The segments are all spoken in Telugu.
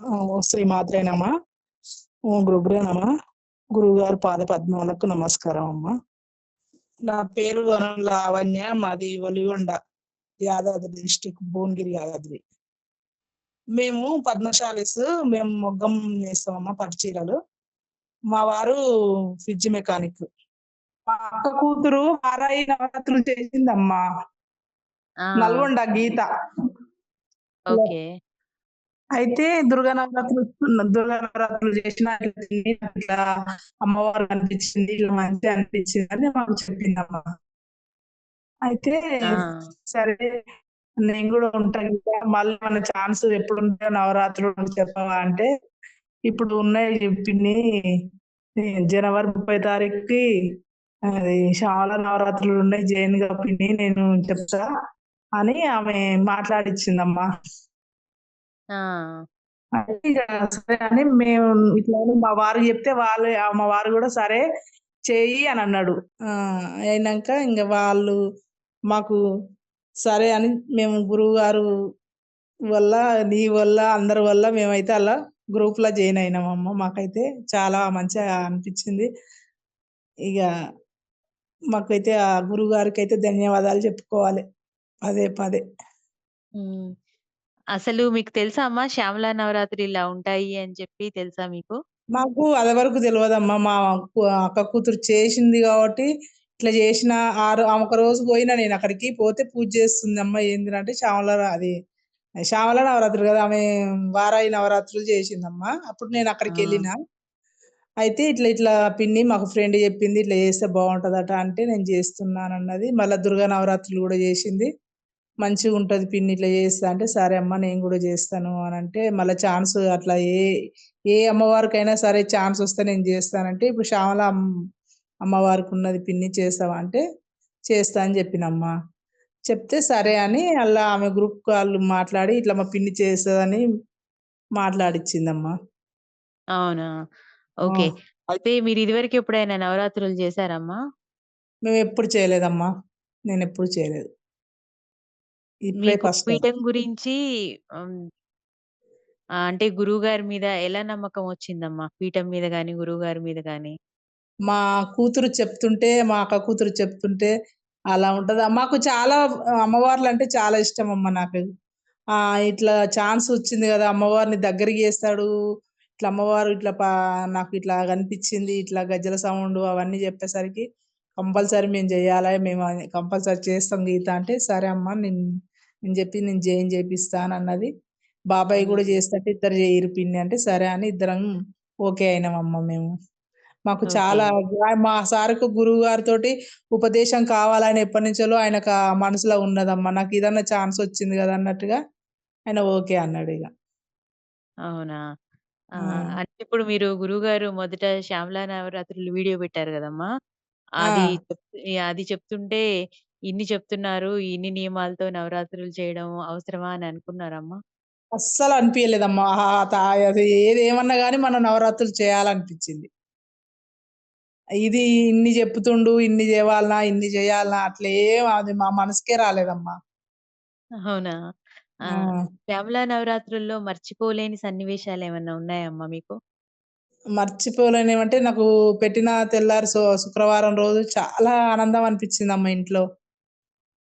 ఓ శ్రీ మాత్రే నమ. ఓ గురుగ్రే నమ. గురువుగారు పాద పద్మములకు నమస్కారం అమ్మా. నా పేరు వనం లావణ్య మాది ఒలిగొండ. యాదాద్రి డిస్టిక్ భువనగిరి యాదాద్రి. మేము పద్మశాలిస్ మేము మొగ్గం వేస్తామమ్మా పట్టు చీరలు మా వారు ఫ్రిడ్జ్ మెకానిక్ మా అక్క కూతురు ఆరాయి నవరాత్రులు చేసిందమ్మా! నల్గొండ గీత. ఓకే. అయితే దుర్గా నవరాత్రులు దుర్గా నవరాత్రులు చేసిన అమ్మవారు అనిపించింది ఇట్లా మంచి అనిపించింది అని మాకు చెప్పిందమ్మా. అయితే! సరే నేను కూడా ఉంటాను కదా మళ్ళీ మన ఛాన్స్ ఎప్పుడు ఉంటే నవరాత్రులు చెప్పవా అంటే ఇప్పుడు ఉన్నాయి చెప్పింది జనవరి ముప్పై తారీఖుకి అది చాలా నవరాత్రులు ఉన్నాయి జైన్ పిన్ని నేను చెప్తా అని ఆమె మాట్లాడిచ్చిందమ్మా. సరే అని మేము ఇట్లా మా వారు చెప్తే వాళ్ళు ఆ మా వారు కూడా సరే చెయ్యి అని అన్నాడు. అయినాక ఇంకా వాళ్ళు మాకు సరే అని మేము గురువు గారు వల్ల నీ వల్ల అందరి వల్ల మేమైతే అలా గ్రూప్లో జాయిన్ అయినామమ్మ మాకైతే చాలా మంచిగా అనిపించింది. ఇక మాకైతే ఆ గురువు గారికి అయితే ధన్యవాదాలు చెప్పుకోవాలి. పదే పదే. అసలు మీకు తెలుసా అమ్మా? శ్యామలా నవరాత్రి ఇలా ఉంటాయి అని చెప్పి తెలుసా మీకు? నాకు అది వరకు తెలియదమ్మా మా అక్క కూతురు చేసింది కాబట్టి ఇట్లా చేసిన ఆరు ఒక రోజు పోయినా నేను అక్కడికి పోతే పూజ చేస్తుంది అమ్మ ఏంది అంటే శ్యామల అది శ్యామల నవరాత్రులు కదా ఆమె వారాయి నవరాత్రులు చేసిందమ్మా. అప్పుడు నేను! అక్కడికి వెళ్ళిన. అయితే ఇట్లా ఇట్లా పిన్ని మాకు ఫ్రెండ్ చెప్పింది ఇట్లా చేస్తే బాగుంటదట అంటే నేను చేస్తున్నాను అన్నది మళ్ళీ దుర్గా నవరాత్రులు కూడా చేసింది. మంచిగా ఉంటది పిన్ని ఇట్లా చేస్తా అంటే సరే అమ్మ నేను కూడా చేస్తాను అని అంటే మళ్ళీ ఛాన్స్ అట్లా ఏ ఏ అమ్మవారికైనా సరే ఛాన్స్ వస్తే నేను చేస్తానంటే ఇప్పుడు శ్యామల అమ్మవారికి ఉన్నది పిన్ని చేస్తావా అంటే చేస్తా అని చెప్పినమ్మ చెప్తే సరే అని అలా ఆమె గ్రూప్ వాళ్ళు మాట్లాడి ఇట్లా మా పిన్ని చేస్తుందని మాట్లాడిచ్చిందమ్మా అవునా? ఓకే. అయితే మీరు ఇదివరకు ఎప్పుడైనా నవరాత్రులు చేశారమ్మా? మేము ఎప్పుడు చేయలేదమ్మా నేను ఎప్పుడు చేయలేదు ఇప్పుడే ఫస్ట్ పీఠం గురించి అంటే గురువుగారి మీద ఎలా నమ్మకం వచ్చిందమ్మా? పీఠం మీద గాని, గురువుగారి మీద గాని? మా కూతురు చెప్తుంటే మా అక్క కూతురు చెప్తుంటే అలా ఉంటది. మాకు చాలా అమ్మవార్లు అంటే చాలా ఇష్టం అమ్మ నాకు ఇట్లా ఛాన్స్ వచ్చింది కదా అమ్మవారిని దగ్గరికి చేస్తాడు. ఇట్లా అమ్మవారు ఇట్లా పా- నాకు ఇట్లా కనిపించింది ఇట్లా గజ్జల సౌండ్ అవన్నీ చెప్పేసరికి కంపల్సరీ మేము చేయాలి మేము కంపల్సరీ చేస్తాం గీత అంటే సరే అమ్మ నేను నేను చెప్పి నేను జైన్ చేపిస్తాను అన్నది. బాబాయ్ కూడా చేస్తాడు ఇద్దరు చేయిరు పిన్ని అంటే సరే అని ఇద్దరం ఓకే అయినామమ్మ మేము. మాకు. చాలా మా సార్కు గురువు గారితోటి ఉపదేశం కావాలని ఎప్పటి నుంచో ఆయనకు ఆ మనసులో ఉన్నదమ్మా నాకు ఇదన్నా ఛాన్స్ వచ్చింది కదా అన్నట్టుగా ఆయన ఓకే అన్నాడు ఇక అవునా? ఆ! అంటే ఇప్పుడు మీరు గురువుగారు మొదట శ్యామలా నవరాత్రులు వీడియో పెట్టారు గదమ్మా! ఆ, అది చెప్ అది చెప్తుంటే ఇన్ని చెప్తున్నారు. ఇన్ని నియమాలతో నవరాత్రులు చేయడం అవసరమా అని అనుకున్నారమ్మా? అస్సలు అనిపించలేదమ్మా ఆహా, తా- అది ఏది ఏమన్నా కానీ మనం నవరాత్రులు చేయాలనిపించింది ఇది ఇన్ని చెప్తుండు ఇన్ని చేయాలనా ఇన్ని చేయాలనా అట్లా ఏం అది మా మనసుకే రాలేదమ్మా అవునా? ఆ! ఆ, శ్యామలా నవరాత్రుల్లో మర్చిపోలేని సన్నివేశాలేమన్నా ఉన్నాయమ్మా మీకు? మర్చిపోలేనివంటే నాకు పెట్టిన తెల్లారి శు- శుక్రవారం రోజు చాలా ఆనందం అనిపించింది ఇంట్లో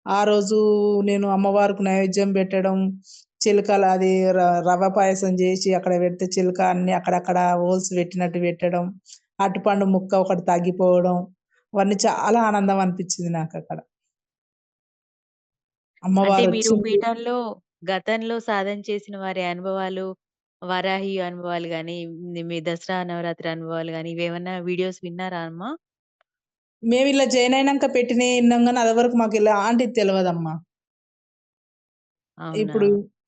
ఆ రోజు నేను అమ్మవారికి నైవేద్యం పెట్టడం చిలుకలు అది ర- రవ్వ పాయసం చేసి అక్కడ పెడితే చిలుక అన్ని అక్కడక్కడ హోల్స్ పెట్టినట్టు పెట్టడం అరటిపండు ముక్క ఒకటి తగ్గిపోవడం అవన్నీ చాలా ఆనందం అనిపించింది నాకు అక్కడ అంటే అమ్మవారు మీరు పీఠంలో గతంలో సాధన చేసిన వారి అనుభవాలు, వారాహి అనుభవాలు గాని, మీ దసరా నవరాత్రి అనుభవాలు గాని ఇవేమన్నా వీడియోస్ విన్నారా అమ్మా? మేము ఇలా జాయిన్ అయినాక పెట్టిన విన్నాం కానీ అది వరకు మాకు ఇలాంటిది తెలియదమ్మా అవునా? ఇప్పుడు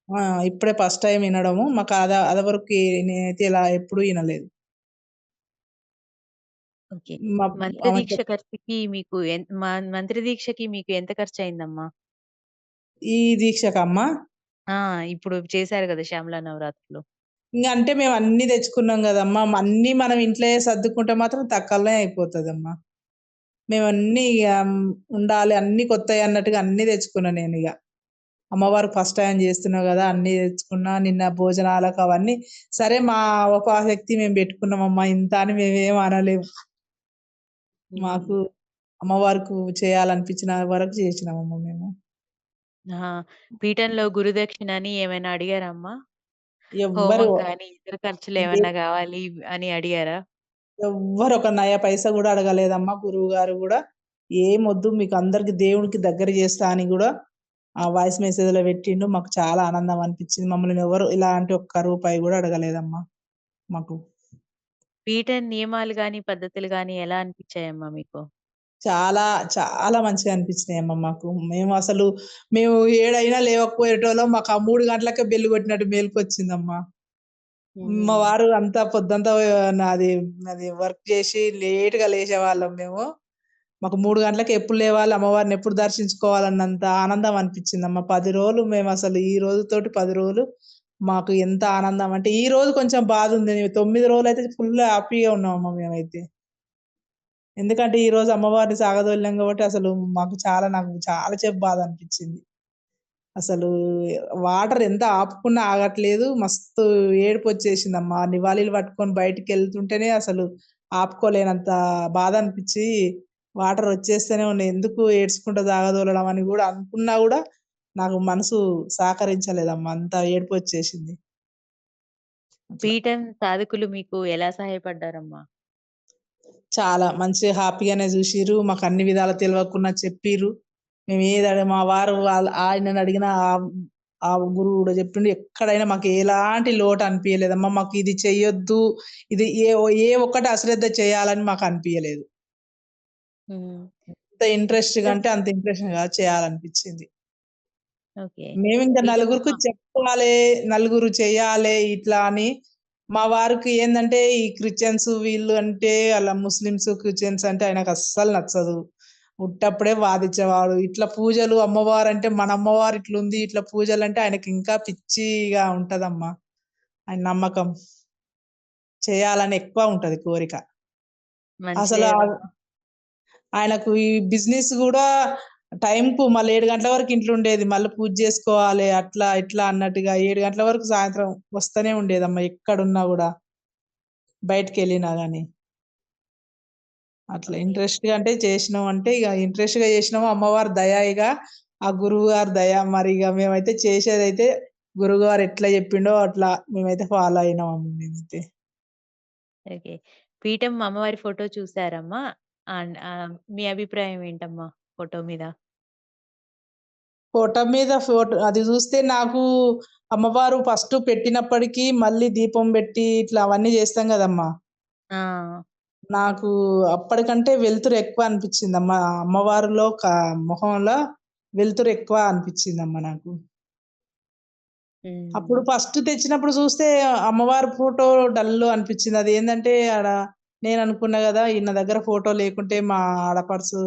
ఆ, ఇప్పుడే ఫస్ట్ టైం వినడము. మాకు అద అది వరకు నేనైతే ఇలా ఎప్పుడు వినలేదు. ఓకే. మా మంత్ర ఆమె దీక్ష చెప్- ఖర్చుకి మీకు ఎన్ మంత్ర దీక్షకి మీకు ఎంత ఖర్చయిందమ్మా? ఈ దీక్షకమ్మా ఆ! ఇప్పుడు చేశారు గదా! శ్యామలా నవరాత్రులు. ఇంగ అంటే మేము అన్నీ తెచ్చుకున్నాం గదమ్మా! అన్నీ మనం ఇంట్లోయే సర్దుకుంటే మాత్రం తక్కువనే అయిపోతదమ్మా. మేమన్నీ ఇగ ఉండాలి అన్నీ కొత్తయి అన్నట్టుగా అన్నీ తెచ్చుకున్నా నేనిగ. అమ్మవారికి ఫస్ట్ టైమ్ చేస్తున్నాం గదా! అన్నీ తెచ్చుకున్నా. నిన్న భోజనాలకు అవన్నీ సరే మా ఉపాశక్తి మేము పెట్టుకున్నామమ్మా ఇంత అని మేమేమి అనలేము. మాకు హ్మ్. అమ్మవారికి చేయాలనిపించిన వరకు చేసినామమ్మా మేము. పీఠంలో గురుదక్షిణ అని ఏమైనా అడిగారా అమ్మా? ఎవ్వరు హోమం కానీ, ఇతర అంటే ఖర్చులేమన్నా గావాలి అని అడిగారా? ఎవ్వరు ఒక నయ పైసా గూడా అడగలేదమ్మా గురువుగారు గూడా. ఏమొద్దు మీకు అందరికి దేవుడికి దగ్గర చేస్తా అని గూడా ఆ వాయిస్ మెసేజ్‌లో పెట్టిండు. మాకు చాలా ఆనందం అనిపించింది. మమ్మల్ని ఎవరు ఇలాంటి ఒక్క రూపాయి గూడా అడగలేదమ్మా మాకు. పీఠం నియమాలు గాని, పద్ధతులు గాని ఎలా అనిపించాయమ్మా మీకు? చాలా, చాలా మంచిగా అనిపించినాయమ్మా మాకు. మేము అసలు మేము ఏడైనా లేవకపోయేటోళ్ళం. మాకు ఆ 3 గంటలకే బెల్ కొట్టినట్టు మేలుకొచ్చిందమ్మా. మా హుహు. వారు అంతా పొద్దంతా నాది నాది వర్క్ చేసి లేట్‌గా లేసేవాళ్ళం మేము. మాకు 3 గంటలకి ఎప్పుడు లేవాలి, అమ్మవారిని ఎప్పుడు దర్శించుకోవాలన్నంత ఆనందం అనిపించిందమ్మా. 10 రోజులు మేమసలు ఈ రోజుతోటి 10 రోజులు మాకు ఎంత ఆనందం అంటే, ఈ రోజు కొంచెం బాధుంది. 9 రోజులైతే ఫుల్ హ్యాపీగా ఉన్నామమ్మా మేమైతే. ఎందుకంటే ఈ రోజు అమ్మవారిని సాగదోలినాం కాబట్టి అసలు మాకు చాలా నాకు చాలా చెప్పు బాధ అనిపించింది. అసలు వాటర్ ఎంత ఆపుకున్నా ఆగట్లేదు. మస్తు ఏడుపు వచ్చేసింది అమ్మ నివాళీలు పట్టుకొని బయటికి వెళ్తుంటేనే అసలు ఆపుకోలేనంత బాధ అనిపించి వాటర్ వచ్చేస్తేనే ఉన్నాయి. ఎందుకు ఏడ్చుకుంటూ సాగదోలడం అని కూడా అనుకున్నా కూడా నాకు మనసు సహకరించలేదమ్మా. అంత ఏడుపొచ్చేసింది. అట్లా. పీఠం సాధకులు మీకు ఎలా సహాయపడ్డారమ్మా? చాలా మంచిగా హ్యాపీగానే జూషిర్రు. మాకు అన్ని విధాలా తెలవకున్నా చెప్పిర్రు. మేము ఏది మా వారు వాళ్ళ ఆయనని అడిగినా ఆ గురువు గూడా చెప్పిండు. ఎక్కడైనా మాకు ఎలాంటి లోటు అనిపియలేదమ్మా. మాకు ఇది చెయ్యొద్దు, ఇది ఏ ఏ ఒక్కటి అశ్రద్ధ చేయాలని మాకు అనిపియలేదు. హ్మ్. ఎంత ఇంట్రెస్ట్‌గా పీఠం అంటే అంత ఇంట్రెస్ట్‌గా చేయాలనిపించింది. మేమింక పీఠం నలుగురికి చెప్పాలే, నలుగురు చేయాలే ఇట్లా అని మా వారికి ఏందంటే ఈ క్రిస్టియన్స్ వీళ్ళు అంటే ఆళ్ళ ముస్లిమ్స్, క్రిస్టియన్స్ అంటే ఆయనకస్సలు నచ్చదు. ఉట్టప్పుడే వాదించేవాడు. ఇట్లా పూజలు అమ్మవారంటే మన అమ్మవారు ఇట్లుంది. ఇట్లా పూజలంటే ఆయనకింకా పిచ్చిగా ఉంటదమ్మా. ఆయన నమ్మకం. చేయాలని ఎక్కువ ఉంటది కోరిక. అసలు! ఆయనకు ఈ బిజినెస్ గూడా టైంకు మళ్ళీ ఏడు గంటల వరకు ఇంట్లో ఉండేది. మళ్ళీ పూజ చేసుకోవాలి అట్లా, ఇట్లా అన్నట్టుగా ఏడు గంటల వరకు సాయంత్రం వస్తూనే ఉండేదమ్మా ఎక్కడున్నా కూడా బయటకు బయటికెళ్ళినా కానీ అట్లా ఇంట్రెస్ట్‌గా అంటే చేసినాం అంటే ఇక ఇంట్రెస్ట్‌గా చేసినాము. అమ్మవారి దయా ఇక ఆ గురువుగారి దయ. మరి ఇక మేమైతే చేసేదైతే గురువుగారు ఎట్లా చెప్పిండో అట్లా మేమైతే ఫాలో అయినామమ్మ మేమైతే. ఓకే. పీఠం అమ్మవారి ఫోటో చూసారమ్మా? మీ అభిప్రాయం ఏంటమ్మా ఫోటో మీద? ఫోటో మీద ఫోటో అది జూస్తే నాకు అమ్మవారు ఫస్ట్ పెట్టినప్పటికి మళ్ళీ దీపం బెట్టి ఇట్లా అవన్నీ జేస్తాం గదమ్మా! ఆ! నాకు అప్పటికంటే వెలుతురు ఎక్కువ అనిపించిందమ్మా. అమ్మవారిలో క మొహంలో వెలుతురు ఎక్కువ అనిపించిందమ్మా నాకు. అప్పుడు హ్మ్. ఫస్ట్ తెచ్చినప్పుడు చూస్తే అమ్మవారి ఫోటో డల్లు అనిపించింది. అదేందంటే ఆడ నేననుకున్నా గదా! ఈయన దగ్గర ఫోటో లేకుంటే మా ఆడపడుచు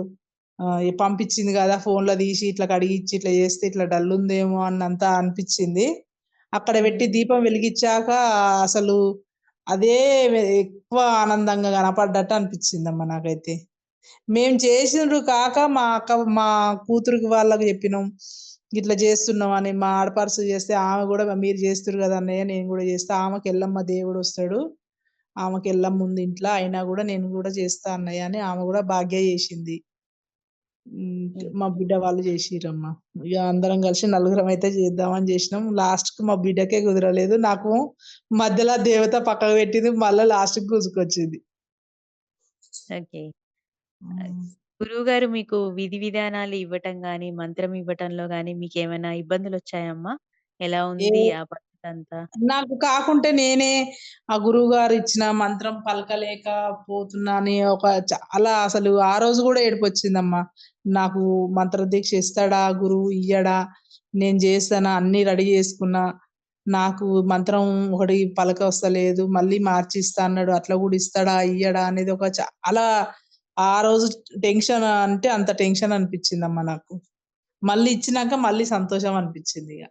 పంపించింది గదా! ఫోన్‌లో తీసి ఇట్లా కడిగిచ్చి ఇట్లా చేస్తే ఇట్లా డల్లుందేమో అన్నంత అనిపించింది. అక్కడ పెట్టి. దీపం వెలిగిచ్చాక అసలు అదే ఎక్కువ ఆనందంగా కనపడ్డట్టు అనిపించిందమ్మా నాకైతే. మేము చేసిండ్రు కాక మా అక్క మా కూతురికి వాళ్ళకి చెప్పినాం. ఇట్లా చేస్తున్నామని. మా ఆడపడుచు చేస్తే ఆమె గూడా మీరు చేస్తుర్రు గదా! అన్నయ్య నేను గూడా చేస్తా. ఆమెకి ఎల్లమ్మ దేవుడొస్తాడు. ఆమెకి ఎల్లమ్మ ఉంది ఇంట్ల. అయినా గూడా నేను గూడా చేస్తా అన్నయ్య అని ఆమె గూడా భాగ్య చేసింది. మా బిడ్డ వాళ్ళు చేసిర్రమ్మా. ఇగ అందరం కలిసి నలుగురమైతే చేద్దామని చేసినాం. లాస్ట్‌కి మా బిడ్డకే కుదరలేదు. నాకు మధ్యలో దేవత పక్కకు పెట్టింది. మళ్ళా లాస్ట్‌కి గుంజుకొచ్చింది. ఓకే. ఆహ్, హ్మ్. గురువుగారు మీకు విధి విధానాలు ఇవ్వటం గాని, మంత్రం ఇవ్వటంలో గాని మీకేమైనా ఇబ్బందులొచ్చాయమ్మా? ఎలా ఏ ఉంది ఆ అంతా నాకు కాకుంటే నేనే ఆ గురువు గారు ఇచ్చిన మంత్రం పలకలేకపోతున్నా అని ఒక చాలా అసలు ఆ రోజు కూడా ఏడిపొచ్చిందమ్మా నాకు మంత్రదీక్ష ఇస్తాడా గురువు? ఇయ్యడా? నేను చేస్తానా అన్ని రెడీ చేసుకున్నా నాకు మంత్రం ఒకటి పలక వస్తలేదు మళ్ళీ మార్చిస్తా అన్నాడు. అట్లా కూడా ఇస్తాడా? ఇయ్యడా? అనేది ఒక చాలా ఆ రోజు టెన్షన్ అంటే అంత టెన్షన్ అనిపించిందమ్మా నాకు. మళ్ళీ ఇచ్చినాక మళ్ళీ సంతోషం అనిపించింది ఇక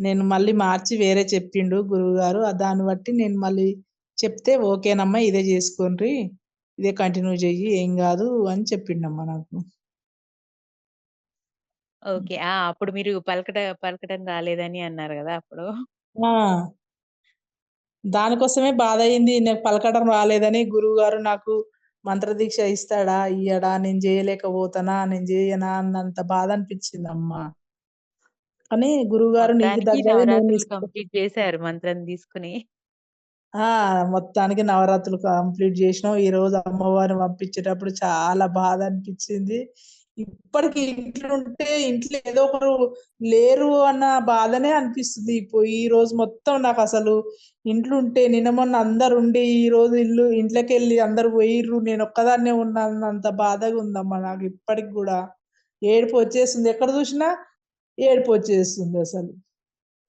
నేను మళ్ళీ మార్చి వేరే చెప్పిండు గురువుగారు. ఆహ్, దాన్ని బట్టి నేను మళ్ళీ చెప్తే ఓకేనమ్మా ఇదే జేసుకోండ్రి. ఇదే కంటిన్యూ జెయ్యి ఏం గాదు అని చెప్పిండమ్మా నాకు. ఓకే. ఆ! అప్పుడు మీరు పలకట పలకటం రాలేదని అన్నారు గదా! అప్పుడు. ఆ! దానికోసమే బాధయింది. నాకు పలకడం రాలేదని గురువుగారు నాకు మంత్రదీక్ష ఇస్తాడా? ఇయ్యడా? నేను జేయలేకపోతనా? నేను జేయనా? అన్నంత బాధనిపిచ్చిందమ్మా. కానీ గురువుగారు నీకు మొత్తానికి తగ్గది నవరాత్రులు నువ్విస్కో కంప్లీట్ చేశారు మంత్రం తీసుకొని. ఆ! మొత్తానికి నవరాత్రులు కంప్లీట్ జేసినాం. ఈరోజు అమ్మవారిని పంపించేటప్పుడు చాలా బాధనిపిచ్చింది. ఇప్పటికి ఇంట్లుంటే ఇంట్లో ఏదో ఒకరు లేరు అన్న బాధనే అనిపిస్తుంది. ఇప్పు ఈరోజు మొత్తం నాకసలు ఇంట్లుంటే నిన్న మొన్న అందరుండి ఈరోజు ఇల్లు ఇంట్లోకెళ్ళి అందరూ పోయిర్రు. నేనొక్కదాన్నే ఉన్నా అన్నంత బాధగుందమ్మా నాకు ఇప్పటికి గూడా. ఏడుపొచ్చేస్తుంది. ఎక్కడ జూషినా ఏడుపొచ్చేస్తుందసలు.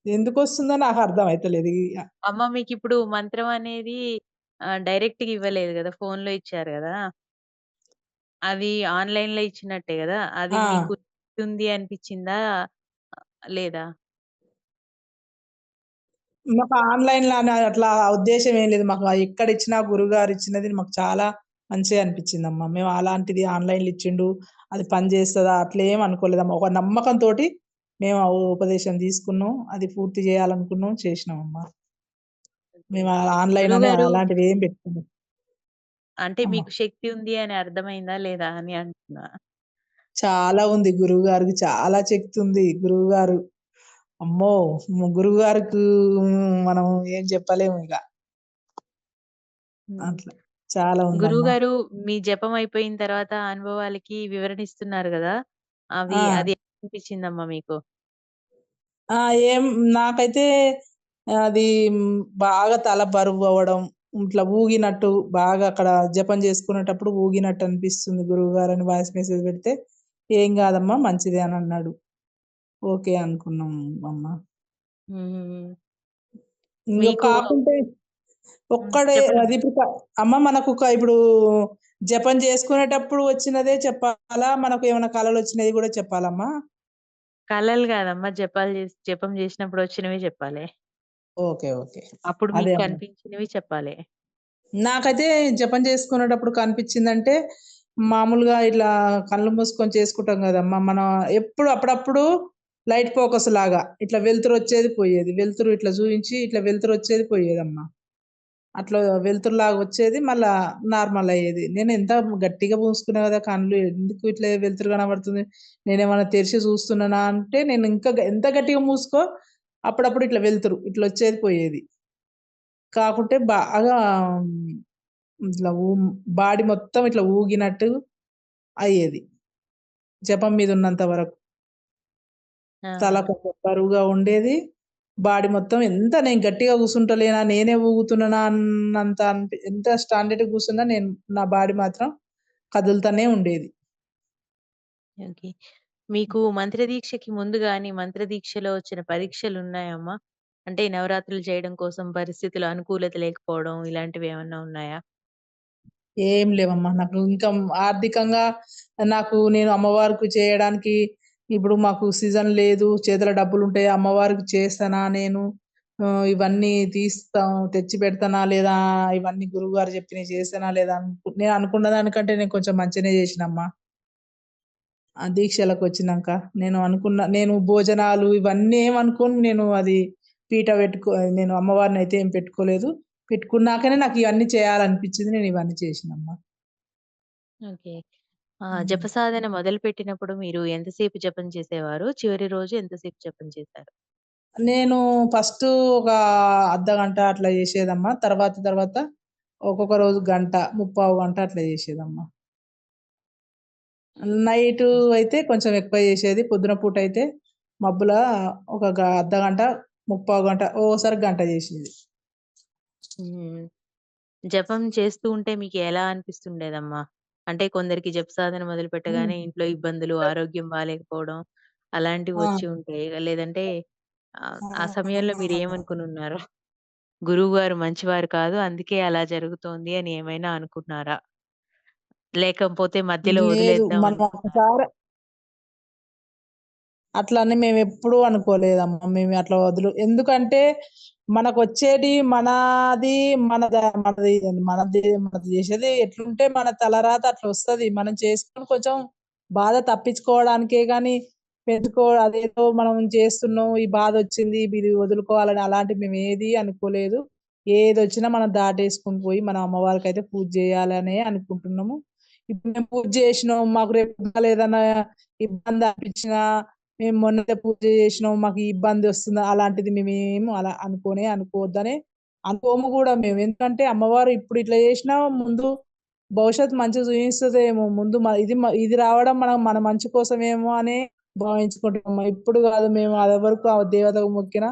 ఎందుకొస్తుందో నాకు అర్థమైతలేదు ఇగ. అమ్మ మీకిప్పుడు మంత్రం అనేది ఆహ్, డైరెక్ట్‌గా ఇవ్వలేదు గదా! ఫోన్‌లో ఇచ్చారు గదా! అది ఆన్‌లైన్‌లో ఇచ్చినట్టే గదా! అది ఆ! మీకు ఉంది అనిపిచ్చిందా? లేదా? మాకు ఆన్‌లైన్‌లో అని అట్లా ఉద్దేశ్యం ఏం లేదు. మాకు ఎక్కడిచ్చినా గురువుగారిచ్చినది మాకు చాలా మంచిగా అనిపిచ్చిందమ్మా. మేము అలాంటిది ఆన్‌లైన్‌లో ఇచ్చిండు. అది పని జేస్తదా? అట్లేం అనుకోలేదమ్మా. ఒక నమ్మకంతోటి మేము ఆ ఉపదేశం తీసుకున్నాం. అది పూర్తి జేయాలనుకున్నాం. చేసినామమ్మా. ఓకే. మేము ఆన్‌లైన్ అని గురువుగారు అలాంటివేం పెట్టుకోలేదు. అంటే అమ్మ. మీకు శక్తి ఉంది అని అర్థమైందా? లేదా? అని అంటున్నా. చాలా ఉంది. గురువుగారికి చాలా శక్తుంది. గురువుగారు అమ్మో! హ్మ్. గురువుగారికి మనం ఏం చెప్పలేమిగ. హ్మ్. అట్లా. చాలా ఉందమ్మా. గురువుగారు మీ జపం అయిపోయిన తర్వాత అనుభవాలకి వివరణ ఇస్తున్నారు గదా! అవి ఆ! అది ఎలా అనిపిచ్చిందమ్మా మీకు? ఆ! ఏం నాకైతే అది బాగా తల బరువవ్వడం, ఇట్లా ఊగినట్టు బాగా అక్కడ జపం జేసుకునేటప్పుడు ఊగినట్టు అనిపిస్తుంది గురువుగారని వాయిస్ మెసేజ్ పెడితే, "ఏం గాదమ్మా మంచిదే" అనన్నాడు. ఓకే అనుకున్నాం అమ్మా. హుహుహు. ఇంగ మీకు కాకుంటే హ్మ్. ఒక్కడే. అది ఇప్పుడు క అమ్మ మనకొక ఇప్పుడు జపం చేసుకునేటప్పుడు వచ్చినదే చెప్పాలా? మనకు ఏమైనా కలలొచ్చినయి గూడా చెప్పాలమ్మా? కలలు గాదమ్మా జపాలు జపం జేసినప్పుడు వచ్చినవే జెప్పాలే. ఓకే. ఓకే. అప్పుడు అదే మీకు అమ్మ. కనిపించినవి చెప్పాలి. నాకైతే జపం చేసుకునేటప్పుడు కనిపించిందంటే, మామూలుగా ఇట్లా కళ్ళు మూసుకొని చేసుకుంటాం గదమ్మా! మనం ఎప్పుడు అప్పుడప్పుడు లైట్ ఫోకస్ లాగా ఇట్లా వెలుతురొచ్చేది, పోయేది. వెలుతురు ఇట్లా చూయించి ఇట్లా వెలుతురొచ్చేది, పోయేదమ్మా. అట్లా వెలుతురులాగా వచ్చేది, మళ్ళా నార్మల్ అయ్యేది. నేను ఎంత గట్టిగా మూసుకున్నా గదా కళ్ళు ఎందుకు ఇట్లా వెలుతురు కనబడుతుంది? నేనేమన్నా తెరిచి చూస్తున్నానా అంటే, నేను ఇంకా ఎంత గట్టిగా మూసుకో అప్పుడప్పుడు ఇట్లా వెలుతురు ఇట్లొచ్చేది, పోయేది. కాకుంటే బాగా ఇట్లా ఊ బాడీ మొత్తం ఇట్లా ఊగినట్టు అయ్యేది. జపం మీద ఉన్నంత వరకు. తల ఆహా! కొంచెం బరువుగా ఉండేది. బాడీ మొత్తం ఎంత నేను గట్టిగా కూర్చుంటలేనా, నేనే ఊగుతున్నానా అన్నంత అనిపి ఎంత స్టాండర్డ్‌గా కూర్చున్నా నేను నా బాడీ మాత్రం కదులుతానే ఉండేది. ఓకే. మీకు మంత్రదీక్షకి ముందు గాని, మంత్రదీక్షలో వచ్చిన పరీక్షలున్నాయమ్మా? అంటే నవరాత్రులు చేయడం కోసం పరిస్థితులు అనుకూలత లేకపోవడం ఇలాంటివేమన్నా ఉన్నాయా? ఏం లేవమ్మా. నాకు ఇంకా ఆర్థికంగా నాకు నేను అమ్మవారికి చేయడానికి ఇప్పుడు మాకు సీజన్ లేదు. చేతుల డబ్బులు ఉంటాయి అమ్మవారికి చేస్తానా నేను? ఇవన్నీ తీస్తా తెచ్చి పెడతానా లేదా? ఇవన్నీ గురువు గారు చెప్పి నేను చేస్తానా లేదా? నేను అనుకున్న దానికంటే నేను కొంచెం మంచినే చేసినమ్మా. ఆ దీక్షలకు వచ్చినాక నేను అనుకున్న నేను భోజనాలు ఇవన్నీ ఏమనుకోను నేను అది పీట పెట్టుకో నేను అమ్మవారిని అయితే ఏం పెట్టుకోలేదు. పెట్టుకున్నాకనే నాకు ఇవన్నీ చేయాలనిపించింది. నేను ఇవన్నీ చేసినమ్మా. ఓకే. ఆ! హ్మ్. జపసాధన మొదలుపెట్టినప్పుడు మీరు ఎంతసేపు జపం చేసేవారు? చివరి రోజు ఎంతసేపు జపం చేశారు? నేను ఫస్టు ఒక అర్ధగంట అట్లా చేసేదమ్మా. తర్వాత తర్వాత ఒక్కొక్క రోజు గంట, ముప్పావు గంట అట్లా చేసేదమ్మా. నైటు హ్మ్. అయితే కొంచెం ఎక్కువ చేసేది. పొద్దున పూటయితే మబ్బుల ఒక గ అర్ధగంట, ముప్పావు గంట ఒక్కోసారి గంట చేసేది. హ్మ్. జపం చేస్తూ ఉంటే మీకు ఎలా అనిపిస్తుండేదమ్మా? అంటే కొందరికి జపసాధన హ్మ్. మొదలుపెట్టగానే ఇంట్లో ఇబ్బందులు, ఆరోగ్యం బాలేకపోవడం అలాంటివి ఆ! వచ్చి ఉంటాయి. లేదంటే ఆహ్, ఆ సమయంలో మీరేమనుకునున్నారు? గురువుగారు మంచివారు కాదు. అందుకే అలా జరుగుతోంది అని ఏమైనా అనుకున్నారా? లేకపోతే మధ్యలో లేదు. వదిలేద్దాం మనం అనుకున్నారా? ఒక్కసారి అట్లా అని మేమెప్పుడూ అనుకోలేదమ్మా. మేము అట్లా వదులు ఎందుకంటే మనకు వచ్చేది మనది మనద మనది మనది మనది చేసేది ఎట్లుంటే మన తలరాత అట్లా వస్తుంది మనం చేసుకొని కొంచెం బాధ తప్పించుకోవడానికే కానీ పెంచుకో అదేదో మనం చేస్తున్నాం, ఈ బాధ వచ్చింది ఇది వదులుకోవాలని అలాంటివి ఏది అనుకోలేదు. ఏది వచ్చినా మనం దాటేసుకొని పోయి మన అమ్మవారికి అయితే పూజ చేయాలనే అనుకుంటున్నాము. ఇప్పుడు మేము పూజ చేసినాం, మాకు రేపు పొద్దుగాల ఇబ్బంది అనిపించినా, మేము మొన్న పూజ చేసినాం, మాకు ఇబ్బంది వస్తుంది అలాంటిది మేమేమో అలా అనుకోనే అనుకోవద్దనే అనుకోము కూడా మేము. ఎందుకంటే అమ్మవారు ఇప్పుడు ఇట్లా చేసినా ముందు భవిష్యత్ మంచి చూపిస్తుందేమో ముందు ఇది ఇది రావడం మనం మన మంచి కోసమేమో అని భావించుకుంటాం ఇప్పుడు కాదు మేము అది వరకు ఆ దేవతకు మొక్కిన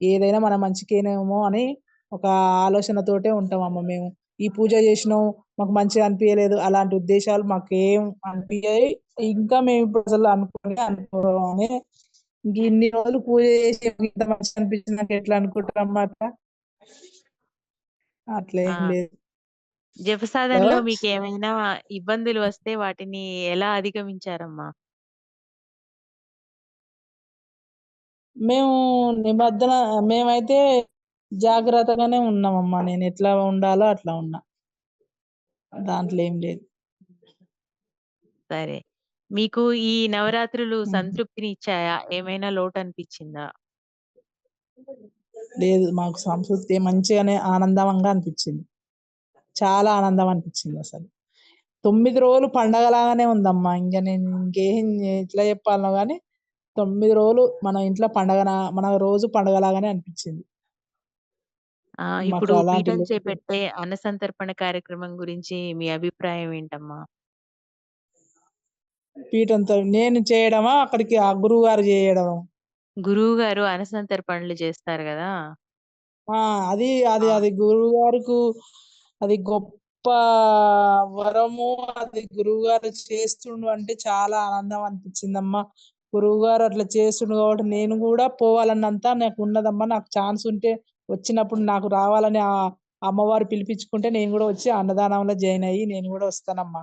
ఏదైనా మన మంచికేనేమో అని ఒక ఆలోచనతోటే ఉంటామమ్మ మేము. ఈ పూజ చేసినాం, మాకు మంచిగా అనిపియలేదు అలాంటి ఉద్దేశాలు మాకేం అనిపియయి. ఇంకా మేము ఇప్పుడు అసలు అనుకోనే అనుకోనే ఇన్ని రోజులు పూజ చేసి ఇంత మంచిగా అనిపించిందంటే ఎట్లా అనుకుంటారమ్మా అట్లా? అట్లా! ఏం లేదు. జపసాధనలో హలో! మీకేమైనా ఇబ్బందులు వస్తే వాటిని ఎలా అధిగమించారమ్మా? మేము నిమజ్జన మేమైతే జాగ్రత్తగానే ఉన్నామమ్మా. నేనెట్లా ఉండాలో అట్లా ఉన్నా. దాంట్లో ఏం లేదు. సరే. మీకు ఈ నవరాత్రులు హుహు. సంతృప్తినిచ్చాయా? ఏమైనా లోటనిపించిందా? లేదు. మాకు సంతృప్తి మంచిగానే ఆనందంగా అనిపించింది. చాలా ఆనందం అనిపించిందసలు. 9 రోజులు పండగలాగానే ఉందమ్మా. ఇంక నేను ఇంకేం ఎట్లా చెప్పాలనో గానీ 9 రోజులు మన ఇంట్లో పండగన మన రోజు పండగలాగానే అనిపించింది. ఆ! మాకు ఇప్పుడు అలాంటి పీఠం లోటు చేపట్టే అన్నసంతర్పణ కార్యక్రమం గురించి మీ అభిప్రాయం ఏంటమ్మా? పీఠంతో నేను చేయడమా? అక్కడికి ఆ గురువుగారు చేయడమా? గురువుగారు అన్నసంతర్పణలు చేస్తారు గదా! ఆ! అది అది ఆ! అది గురువుగారుకు అది గొప్ప వరము. అది గురువుగారు చేస్తుండు అంటే చాలా ఆనందం అనిపించిందమ్మా. గురువుగారు అట్లా చేస్తుండు కాబట్టి నేను గూడా పోవాలన్నంత నాకున్నదమ్మా. నాకు ఛాన్స్ ఉంటే వచ్చినప్పుడు నాకు రావాలని అమ్మవారు పిలిపించుకుంటే నేను గూడా వచ్చి అన్నదానంలో జాయిన్ అయ్యి నేను గూడా వస్తానమ్మా.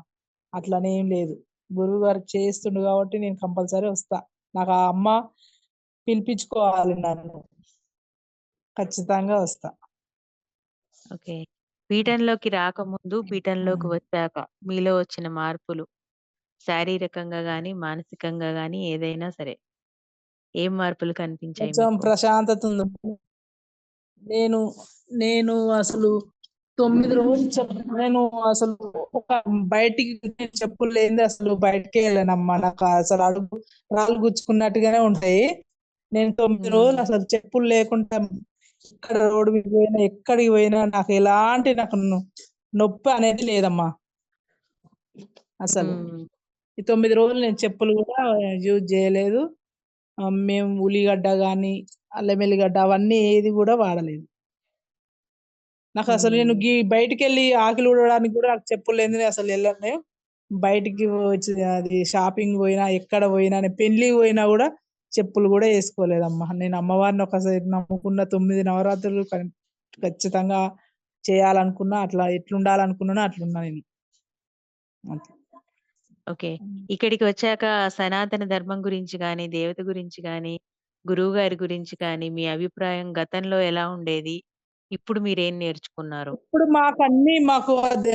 అట్లనేం లేదు. గురువుగారు చేస్తుండు కాబట్టి నేను కంపల్సరీ వస్తా. నాకు ఆ అమ్మ పిలిపించుకోవాలి నన్ను. ఖచ్చితంగా వస్తా. ఓకే. పీఠంలోకి రాకముందు, పీఠంలోకి. వచ్చాక మీలో వచ్చిన మార్పులు శారీరకంగా గాని, మానసికంగా గాని ఏదైనా సరే. ఏం మార్పులు కనిపించాయి? ప్రశాంతత ఉంది. నేను నేను అసలు 9 రోజులు చెప్ నేను అసలు ఒక బయటికి చెప్పులు లేనిదే అసలు బయటికే ఎళ్ళనమ్మా. నాకు అసలు అడుగు రాళ్ళు గుచ్చుకున్నట్టుగానే ఉంటాయి. నేను 9 రోజులు. అసలు చెప్పులు లేకుండా ఎక్కడ రోడ్డు మీద పోయినా, ఎక్కడికి పోయినా నాకు ఎలాంటి నాకు నొప్పి అనేది లేదమ్మా. అసలు. ఈ 9 రోజులు నేను చెప్పులు గూడా యూజ్ జేయలేదు. ఆహ్, మేము ఉల్లిగడ్డ గాని, అల్లం ఎల్లిగడ్డ అవన్నీ ఏది గూడా వాడలేదు. నాకసలు నేను హ్మ్. గీ బయటికెళ్ళి ఆకులు ఊడవడానికి గూడా నాకు చెప్పులు లేనిదే అసలు ఎళ్ళను నేను. బయటికి వచ్చి అది షాపింగ్ పోయినా, ఎక్కడ పోయినా, నేను పెళ్ళికి పోయినా గూడా చెప్పులు గూడా ఏసుకోలేదమ్మా. నేను అమ్మవారిని ఒకసారి నమ్ముకున్న 9 నవరాత్రులు కన్ ఖచ్చితంగా చేయాలనుకున్నా, అట్లా ఎట్లుండాలనుకున్నానో అట్లున్నా నేను. ఓకే. ఇక్కడికి వచ్చాక సనాతన ధర్మం గురించి గాని, దేవత గురించి గాని, గురువుగారి గురించి కానీ, మీ అభిప్రాయం గతంలో ఎలా ఉండేది? ఇప్పుడు మీరేం నేర్చుకున్నారు? ఇప్పుడు మాకన్నీ మాకు అది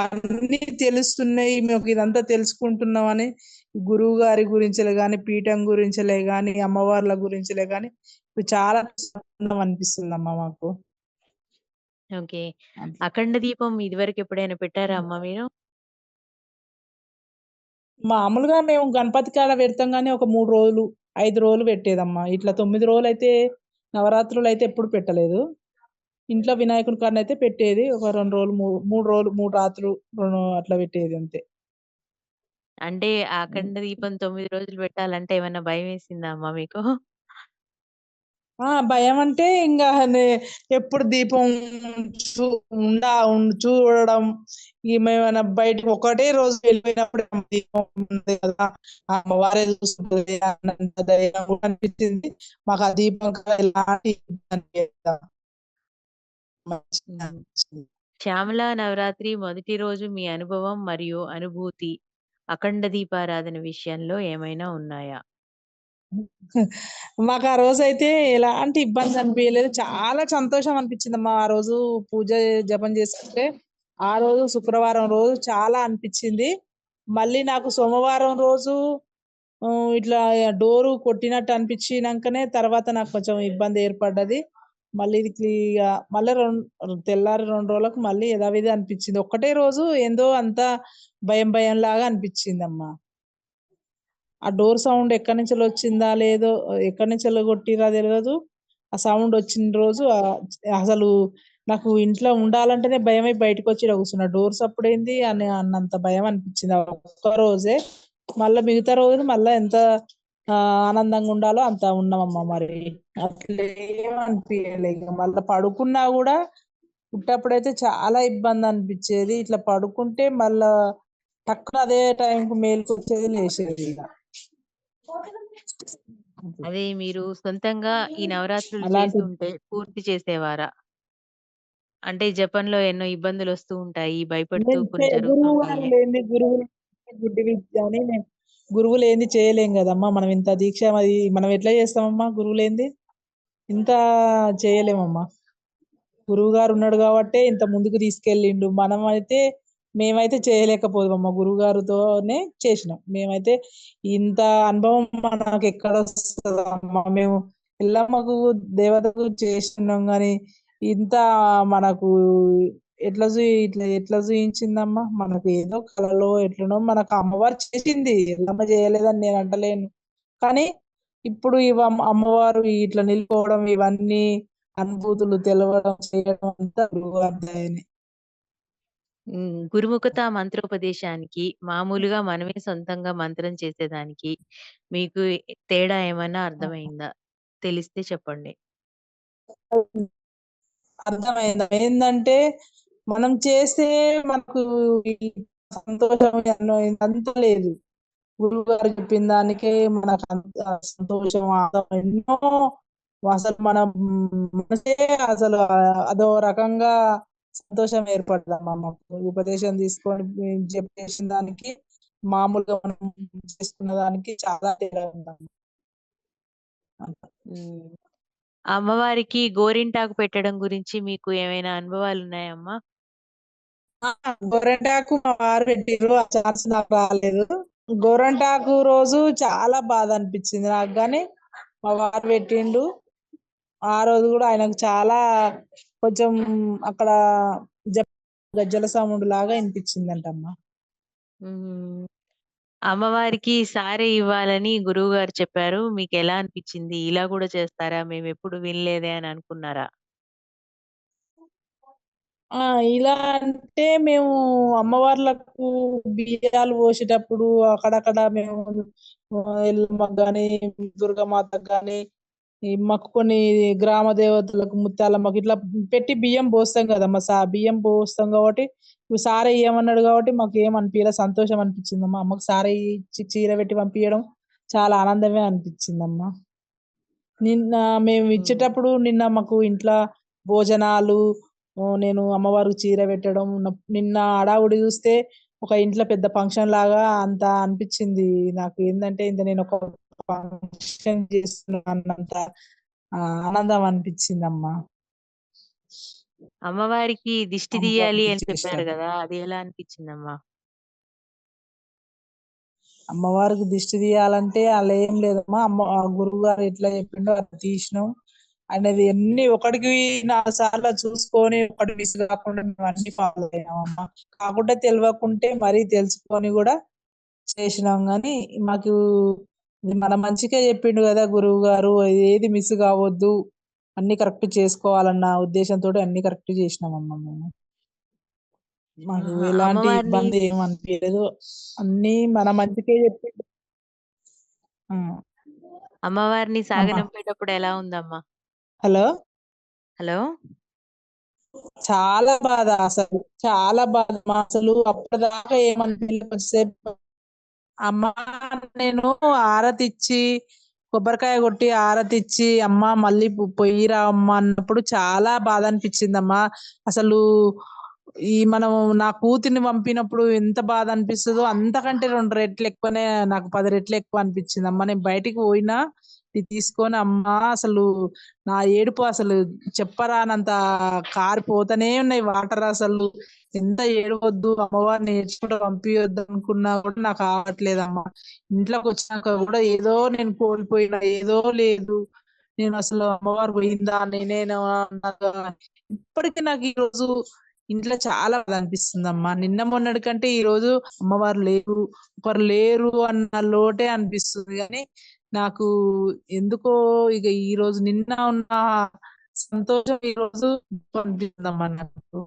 అన్నీ తెలుస్తున్నాయి. మేము ఇదంతా తెలుసుకుంటున్నామని గురువుగారి గురించిలే గాని, పీఠం గురించిలే గాని, అమ్మవార్ల గురించిలే గాని, ఇప్పుడు చాలా ఆనందం అనిపిస్తుందమ్మా మాకు. ఓకే. అఖండ దీపం ఇదివరకు ఎప్పుడైనా పెట్టారా అమ్మా మీరు? మామూలుగా మేము గణపతి కాడ పెడతాం గానీ, ఒక 3 రోజులు, 5 రోజులు పెట్టేదమ్మా. ఇట్లా 9 రోజులైతే నవరాత్రులైతే ఎప్పుడు పెట్టలేదు. ఇంట్లో వినాయకుని కాడనైతే పెట్టేది. ఒక 2 రోజులు, మూ 3 రోజులు, 3 రాత్రులు రొ అట్లా పెట్టేది అంతే. అంటే ఆ. అఖండ దీపం 9 రోజులు పెట్టాలంటే ఏమన్నా భయమేసిందా అమ్మా మీకు? ఆ! భయం అంటే ఇంకా ఎప్పుడు దీపం ఉండా చూడడం, ఈ మేమేమైనా బయటకి ఒకటే రోజు వెళ్ళిపోయినప్పుడు దీపం ఉంది కదా! అమ్మవారే చూస్తుంది అనిపించింది. మాకు ఆ దీపం ఎలాంటి శ్యామల నవరాత్రి మొదటి రోజు మీ అనుభవం మరియు అనుభూతి అఖండ దీపారాధన విషయంలో ఏమైనా ఉన్నాయా? మాకు ఆ రోజైతే ఎలాంటి ఇబ్బంది అనిపించలేదు చాలా సంతోషం అనిపించింది అమ్మ ఆ రోజు పూజ జపం చేసుకుంటే, ఆ రోజు శుక్రవారం రోజు చాలా అనిపించింది మళ్ళీ నాకు సోమవారం రోజు ఇట్లా డోరు కొట్టినట్టు అనిపించినంకనే తర్వాత నాకు కొంచెం ఇబ్బంది ఏర్పడ్డది. మళ్ళీ ఇది మళ్ళీ రెండు తెల్లారి రెండు రోజులకు మళ్ళీ యథావిధి అనిపించింది. ఒక్కటే రోజు ఏందో అంతా భయం భయం లాగా అనిపించింది అమ్మా ఆ డోర్ సౌండ్ ఎక్కడి నుంచి వచ్చిందా లేదో ఎక్కడి నుంచెల్లి కొట్టిరా తెలియదు ఆ సౌండ్ వచ్చిన రోజు అసలు నాకు ఇంట్లో ఉండాలంటేనే భయమై బయటకు వచ్చి కూర్చున్నా. డోర్స్ అప్పుడేంది అని అన్నంత భయం అనిపించింది ఒక్క రోజే. మళ్ళీ మిగతా రోజులు మళ్ళీ ఎంత ఆనందంగా ఉండాలో అంత ఉన్నామమ్మా మరి. అట్లేం మళ్ళీ పడుకున్నా కూడా పుట్టప్పుడైతే చాలా ఇబ్బంది అనిపించేది ఇట్లా పడుకుంటే మళ్ళా టక్కున అదే టైంకి మేలుకొచ్చేది లేసేది ఇగ. అదే మీరు సొంతంగా ఈ నవరాత్రులు అలాంటి చేస్తుంటే పూర్తి చేసేవారా? అంటే జపంలో ఎన్నో ఇబ్బందులొస్తూ ఉంటాయి. భయపడుతూ నేను చే కొన్ని జరుగుతూ గురువు గారు ఉంటాయి. లేనిది గురువు గుడ్డి విద్య అని నేను గురువు లేనిది చేయలేం గదమ్మా! మనం ఇంత దీక్ష మరి మనం ఎట్లా చేస్తామమ్మా గురువు లేనిది? ఇంత చేయలేమమ్మా. గురువుగారు ఉన్నాడు గాబట్టే ఇంత ముందుకు తీసుకెళ్ళిండు. మనమైతే మేమైతే చేయలేకపోదుమమ్మ గురువు గారితోనే చేసినాం. మేమైతే ఇంత అనుభవం మనకు ఎక్కడ మనకెక్కడొస్తదమ్మా. మేము ఎల్లమ్మకు దేవతకు చేసినాం కానీ ఇంత మనకు ఎట్లా చూ ఇట్లా ఎట్లా చూయించిందమ్మా మనకు ఏదో కలలో ఎట్లనో మనకు అమ్మవారు చేసింది. ఎల్లమ్మ చేయలేదని నేను అంటలేను. కానీ ఇప్పుడు ఇవ అమ్మవారు ఇట్లా నిలుకోవడం ఇవన్నీ అనుభూతులు తెలవడం, చేయడం అంతా గురువు అధ్యాయనే హ్మ్. గురుముఖత మంత్రోపదేశానికి, మామూలుగా మనమే సొంతంగా మంత్రం చేసేదానికి మీకు తేడా ఏమన్నా అర్థమైందా? తెలిస్తే చెప్పండి. అర్థమైంది. ఏందంటే మనం చేస్తే మనకు ఈ సంతోషం అన్నో ఇదంతా లేదు. గురువుగారు చెప్పిన దానికే మనకంత సంతోషం, ఆనందం ఎన్నో అసలు మనం మనసే అసలు ఆహ్, అదో రకంగా సంతోషం ఏర్పడదమ్మా మాకు. ఉపదేశం తీసుకొని జపం చేసిన దానికి, మామూలుగా మనం చేసుకున్న దానికి చాలా తేడా. హ్మ్. అమ్మవారికి గోరింటాకు పెట్టడం గురించి మీకు ఏమైనా అనుభవాలున్నాయమ్మా? ఆ! గోరింటాకు మా వారు పెట్టిర్రు. ఆ ఛాన్స్ నాకు రాలేదు. గోరింటాకు రోజు చాలా బాధ అనిపించింది నాకు గాని, మా వారు పెట్టిండు. ఆ రోజు గూడా ఆయనకు చాలా కొంచెం అక్కడ గజ్జెల సౌండ్ లాగా ఇనిపించిందంటమ్మా. హ్మ్. అమ్మవారికి సారె ఇవ్వాలని గురువుగారు చెప్పారు. మీకెలా అనిపిచ్చింది? ఇలా గూడా చేస్తారా? మేమెప్పుడు వినలేదే అని అనుకున్నారా? ఆ! ఇలా అంటే మేము అమ్మవార్లకు బియ్యాలు పోసేటప్పుడు అక్కడక్కడ మేము ఎల్లమ్మకి గాని, దుర్గామాతకు గాని, మాకు కొన్ని గ్రామ దేవతలకు ముత్యాలమ్మకు ఇట్లా పెట్టి బియ్యం పోస్తాం కదమ్మా సా బియ్యం పోస్తాం కాబట్టి ఇప్పుడు ఏమన్నాడు కాబట్టి మాకు మాకేం సంతోషం అనిపించిందమ్మా. అమ్మకు సారయ్య ఇచ్చి చీర పెట్టి పంపించడం చాలా ఆనందమే అనిపించిందమ్మా. నిన్న మేము ఇచ్చేటప్పుడు నిన్న మాకు ఇంట్లో భోజనాలు నేను అమ్మవారికి చీర పెట్టడం నిన్న అడావుడి చూస్తే ఒక ఇంట్లో పెద్ద ఫంక్షన్ లాగా అంత అనిపించింది. నాకు ఏంటంటే ఇంత ఒక ఫంక్షన్ చేస్తున్నానన్నంత ఆహ్, ఆనందం అనిపించిందమ్మా. అమ్మవారికి దిష్టి తీయాలి అని చెప్పారు. గదా! అది ఎలా అనిపించిందమ్మా? అమ్మవారికి దిష్టి తీయాలంటే అలా ఏం లేదమ్మా. అమ్మ ఆహ్, గురువుగారు ఎట్లా చెప్పిండో అట్లా తీసినాం. ఆయనది ఎన్ని ఒకటికి 4 సార్లు చూసుకొని ఒకటి మిస్ కాకుండా మేము అన్నీ ఫాలో అయినామమ్మా. కాకుంటే తెలవకుంటే మరీ తెలుసుకొని గూడా చేసినాం గానీ, మాకు మన మంచికే చెప్పిండు గదా గురువుగారు. ఏది మిస్ కావద్దు. అన్నీ కరెక్ట్ చేసుకోవాలన్న ఉద్దేశంతోటి అన్నీ కరెక్ట్ చేసినామమ్మా మేము. మాకు! ఎలాంటి ఇబ్బంది ఏమి అనిపియలేదు. అన్నీ మన మంచికే చెప్పిండు. అమ్మవారిని అమ్మా! సాగనంపేటప్పుడు ఎలా ఉందమ్మా? హలో! హలో! చాలా బాధ అసలు. చాలా బాధ. అసలు అప్పటిదాకా ఏమనిపియలే కొద్దిసేపు అమ్మా నేను ఆరతిచ్చి కొబ్బరికాయ కొట్టి ఆరతిచ్చి అమ్మా మళ్ళీ పొ పొయ్యిరా అమ్మ అన్నప్పుడు చాలా బాధ అనిపించిందమ్మా. అసలు ఈ మనం నా కూతుర్ని పంపినప్పుడు ఎంత బాధ అనిపిస్తుందో అంతకంటే రెండు రెట్లు ఎక్కువనే నాకు పది రెట్లు ఎక్కువ అనిపించింది అమ్మ నేను బయటికి పోయినా ఇది తీసుకొని అమ్మా అసలు నా ఏడుపు అసలు చెప్పరానంత కారిపోతనే ఉన్నాయి వాటర్ అసలు. ఎంత ఏడవద్దు అమ్మవారిని ఏడ్చుకుంటూ పంపించొద్దు అనుకున్నా కూడా నాకు ఆవట్లేదమ్మా ఇంట్లోకి వచ్చినాక కూడా ఏదో నేను కోల్పోయిన, ఏదో లేదు. నేను అసలు అమ్మవారు పోయిందా? నేనేనా అన్నగా ఇప్పటికి నాకు ఈరోజు ఇంట్లో చాలా బాధ అనిపిస్తుందమ్మా. నిన్న మొన్నటి కంటే ఈరోజు అమ్మవారు లేరు, ఒకరు లేరు అన్న లోటే అనిపిస్తుంది కానీ నాకు ఎందుకో ఇగ ఈరోజు నిన్న ఉన్న సంతోషం ఈరోజు అనిపిస్తుందమ్మా నాకు.